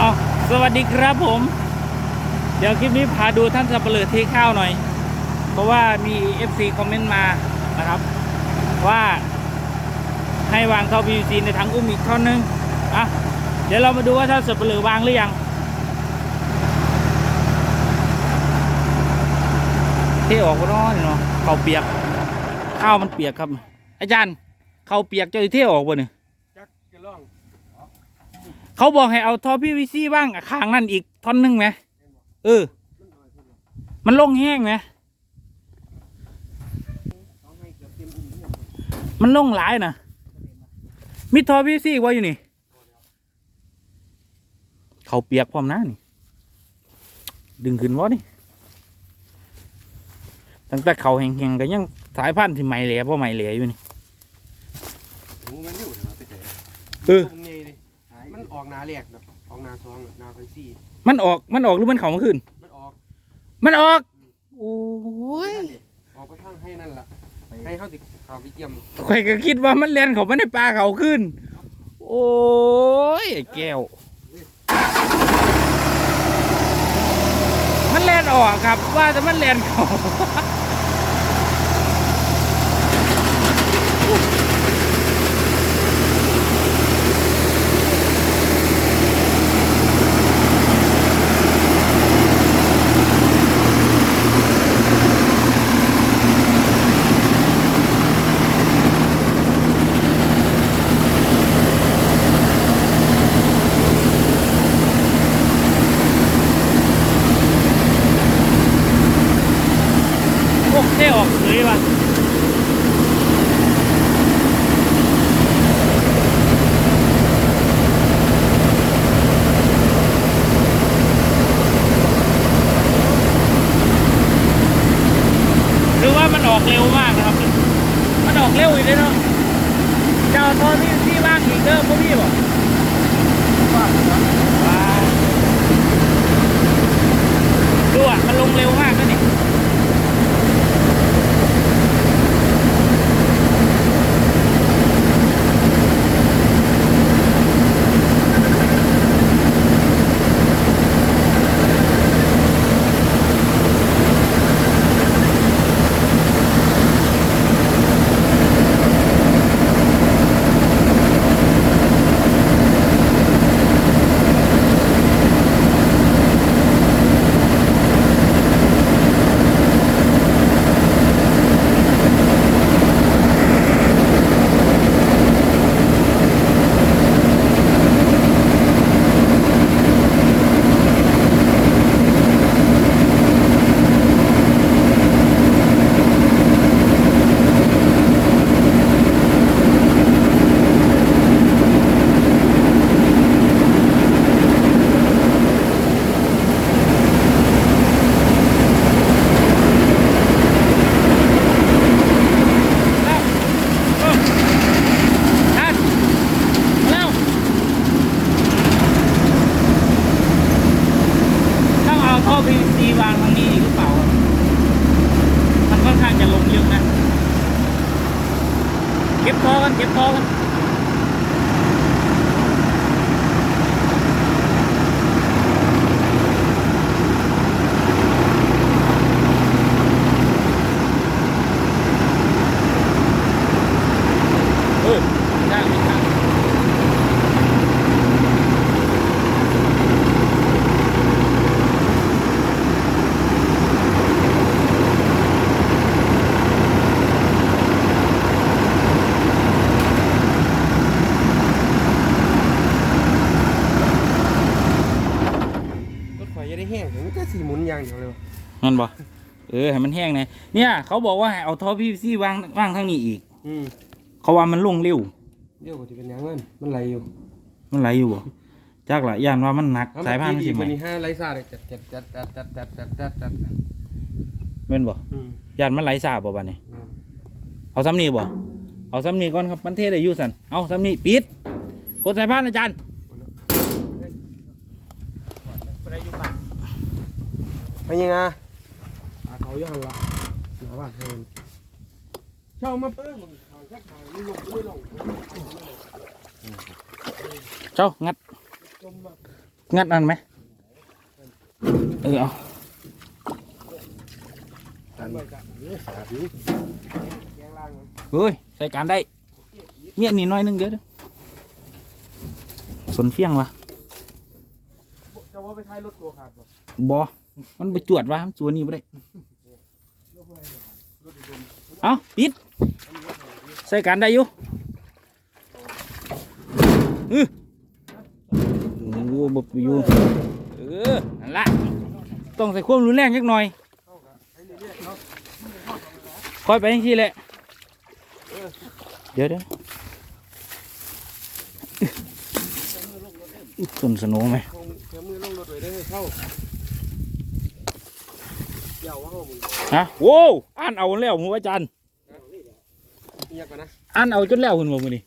เอาสวัสดีครับผม เดี๋ยวคลิปนี้พาดูท่านสับเปลือเทข้าวหน่อย เพราะว่ามี FC คอมเมนต์มานะครับ ว่าให้วางท่อ PVC ในถังอุ้มอีกท่อนนึงอะเดี๋ยวเรามาดูว่าท่านสับเปลือวางหรือยังเทออกก็ร้อนเนาะเขาเปียกข้าวมันเปียกครับ อาจารย์เขาเปียกจะเทออกบ่เนี่ยจักจะลอง เขาบอกให้เอาท่อ PVC บ้างอะข้างนั่นอีกท่อนหนึงไหมเออ มันลงแห้งไหมต้องให้เกือบเต็มอุ้มเนี่ยมันลงหลายนะมีท่อ PVC ไว้อยู่นี่ เขาเปียกพร้อมหน้านี่ ดึงขึ้นวะนี่ตั้งแต่เขาแห้งๆก็ยังสายพันธุ์ที่ใหม่เหลยเพราะใหม่เหลยอยู่นี่โอ้มันอยู่นะไปเตะเออ ตรงนี้ดิมันออกหนาแรกแบบออกหนาสองแบบหนาพันสี่มันออกมันออกหรือมันเขามาขึ้น มันออกมันออกโอ้ยนั่นดิออกไปทางให้นั่นล่ะให้เขาติดข่าวไปเกี่ยมข่อยก็คิดว่ามันเลียนเขาไม่ได้ปลาเขาขึ้น โอ้ยไอ้แก้ว มันแลนออกครับว่าแต่มันแลนเขา พวกเท่ออกเฉยว่ะหรือว่ามันออกเร็วมากนะครับ มันออก เร็วอีกเลยเนาะเจ้าทอที่ที่ว่างอีกเด้อพวกพี่บอกว่าวดูอะมันลงเร็วมากนะ PVC วางทางนี้อีกหรือเปล่ามันค่อนข้างจะลงเยอะนะ เก็บท่อกัน เก็บท่อกัน เออได้ไม่ได้ รถไฟจะได้แห้งมันก็สีหมุนอย่าง เดียวเลยนั่นบ่เออให้มันแห้งนะเนี่ย เขาบอกว่าให้เอาท่อ PVC วางวางทางนี้อีก อืมเขาว่ามันลงเร็วเดี๋ยวก็จะเป็นอย่างนั้นมันไหลอยู่มันไหลอยู่บ่จักละย่านว่ามันหนักสายพานมันสิมัไหมนมีห้าไหลซ่าเลยจัดจัดจัดจัดจัดจัดจัดจัดจัดแม่นบ่อืมย่านมันไหลสาบบ่บัดนี้ เอาซ้ำนี่บ่เอาซ้ำนี่ก่อนครับมันเทได้อยู่สันเอาซ้ำนี่ปิดกดสายพานอาจารย์ ไม่ยิงอะอาเขาย่างละหนาบ้านเพิ่เช่ามาเพิ่มเจ้างัด งัดนั่นไหมเออเอาเฮ้ยใส่การได้เงี้ยนี่น้อยนึงเดี๋ยวสนเฟี้ยงวะจะว่าไปใช้รถตัวขาดบ่ มันไปจวดวะมันจวดนี่ไม่ได้ เอาปิด ใส่การได้อยู่อือโอ้โหบอยู่เออนั่นละต้องใส่ความรุนแรงจักหน่อยเข้ากับไอ้นี่เรียกเนาะคอยไปย่างที่แหละเดี๋ยวเดี๋ยวอุ๊ยต้นสนว์ไหม ฮะโว้วอ่านเอาแล้วหัวอาจารย์เงียบกันนะอ่านเอาจนแล้วคุณบอกมาดิ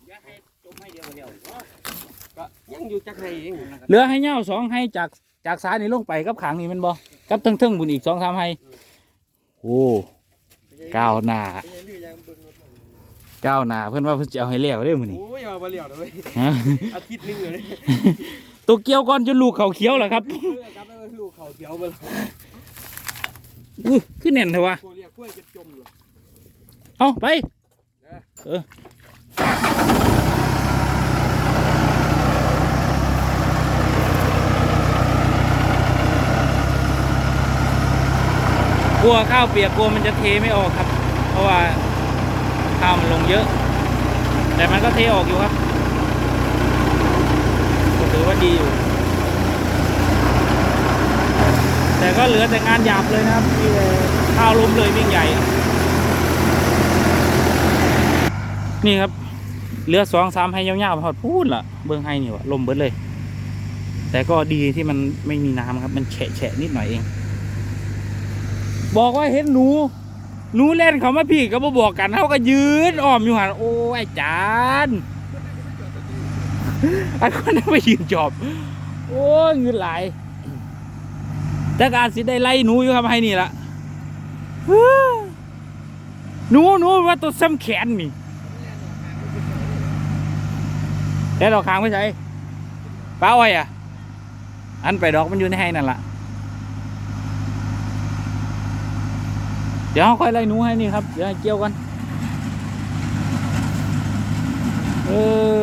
ก็ยังอยู่จักให้เองเหลือให้เงาสองให้จากจากซ้ายนี่ลงไปกับขางนี่แมันบอกับเทิงเทิงๆบุญอีกสองสามให้โอ้ก้าวหน้าก้าวหน้าเพื่อนว่าเพื่อนจะเอาให้แล้วเด้อมือนี่โอ้ยเอามาเลี้ยวเลยฮะอาทิตย์หนึงเลยตัวเกี่ยวก่อนจนลูกเขาเขียวแล้วครับเออกลับไปว่าลูกเขาเขียวมา อู้ขึ้นแน่นเถอะวะตัวเรียกกล้วยจะจมเลยเอาไป เออเออากลัวข้าวเปียกกลัวมันจะเทไม่ออกครับ เพราะว่าข้าวมันลงเยอะ แต่มันก็เทออกอยู่ครับก็ถือว่าดีอยู่ แต่ ก็เหลือแต่งานหยาบเลยนะครับที่ข้าวล้มเลยวิ่งใหญ่ นี่ครับเหลือสองสามให้ยาวๆพอดพูดล่ะ เบิ้งให้นี่วะลมเบิดเลย แต่ก็ดีที่มันไม่มีน้ำครับ มันแฉะแฉะนิดหน่อยเอง บอกว่าเห็นหนูหนูเล่นเขามาพี่ก็มาบอกกันเขาก็ยืนอ้อมอยู่หันโอ้ยอาจารย์อันคนนั้นไปยืนจอบ โอ้ยเงินหลาย แต่การสิได้ไล่หนูอยู่ครับให้นี่ละหนูหนูว่าตัวซ้ำแขนนี่แล้วเราค้างไว้ใช้ป้าอ้อยอะ อันไปดอกมันอยู่ในให้นั่นละเดี๋ยวเราค่อยไล่หนูให้นี่ครับ เดี๋ยวให้เกี่ยวกันเออ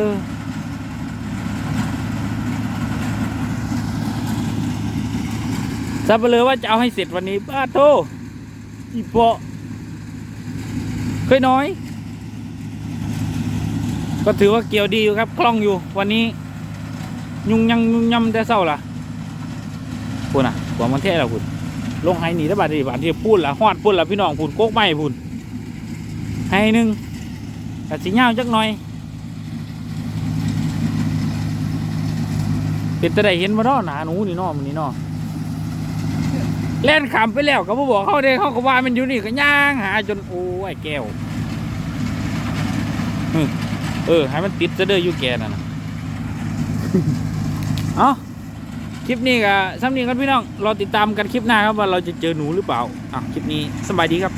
สับเปลือว่าจะเอาให้เสร็จวันนี้ป้าโทอีโปะเคยน้อย ก็ถือว่าเกี่ยวดีอยู่ครับ คล่องอยู่ วันนี้ ยุ่งยังยุ่งยำแต่เศร้าล่ะพูดน่ะหัวมันเท่แล้วพูดลงไห้หนีแล้วบาดนีบาดที่พูดละฮอดพูดละพี่น้องพูดโกกไม้พูดให้หนึ่งแต่สีเงาจักหน่อย เป็นแต่ได้เห็นมาเนาะหนาหนูนี่นาะมันนี่นาะ แล่นขำไปแล้วก็บ่บอกเขาเด้เขาก็ว่ามันอยู่นี่ก็ย่างหาจนโอ้ยแก้วเออให้มันติดจะเด้ออยู่แกนั่นนะเอาคลิปนี้ก็ซ้ำนี้กันพี่น้องรอติดตามกันคลิปหน้าครับว่าเราจะเจอหนูหรือเปล่าอะคลิปนี้สบายดีครับ